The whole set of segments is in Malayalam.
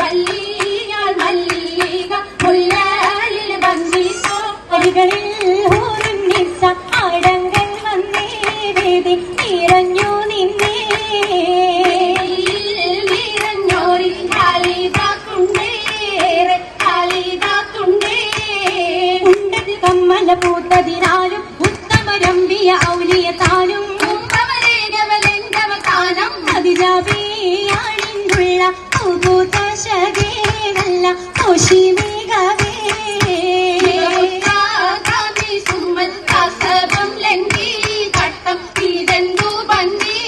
പല്ലിയാൽ മല്ലിക വന്നേ നിറഞ്ഞു ഉത്തമരമ്പിയ ഔലിയ താനും. അതിരാവേയാണിന്നുള്ള പൂപൂത്ത ഇതെന്തു ബന്ദി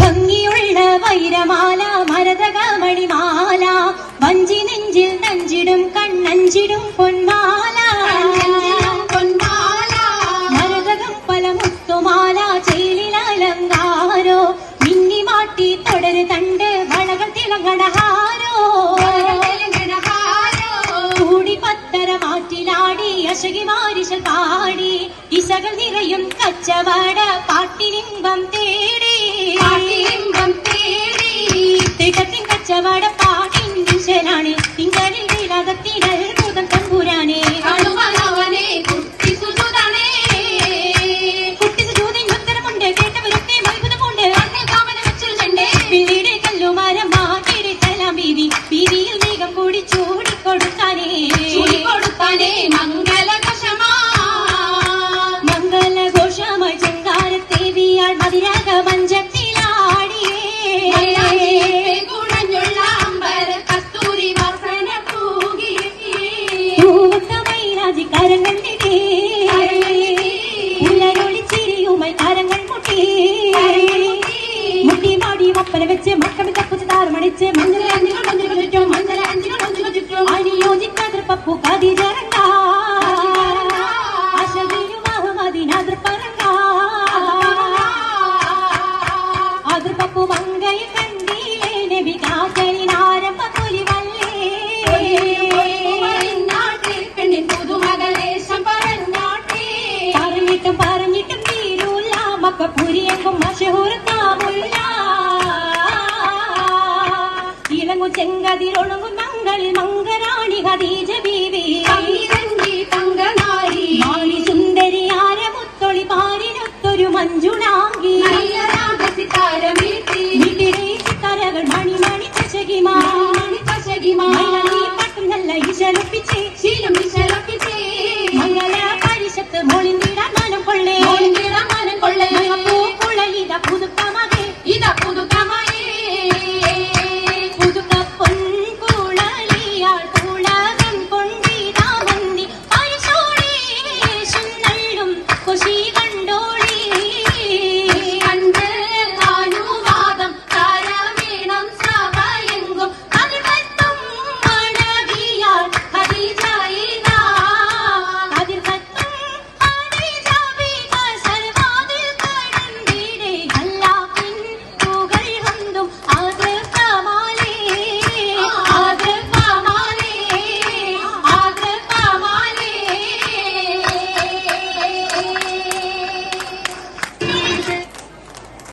ഭംഗിയുള്ള വൈരമാല മരതക മണിമാല വഞ്ചി നെഞ്ചിൽ നഞ്ചിടും കണ്ണഞ്ചിടും പൊന്മാല. കൂടി പത്തര മാറ്റിലാടി അശകി മാരിശൽ പാടി ഇസകൾ നിറയും കച്ചവട പാട്ടിലിംബം തേടി. പാട്ടിലിംബം തേടി. തികത്തിൻ കച്ചവട പാട്ടിൻ ശലാണ് വെച്ച് മക്കളെ തപ്പുച്ച് താറുമണിച്ച് മഞ്ഞൾ గిమాలని పట్టునల్ల ఇషలొప్పిచి శీలం ఇషలొప్పిచి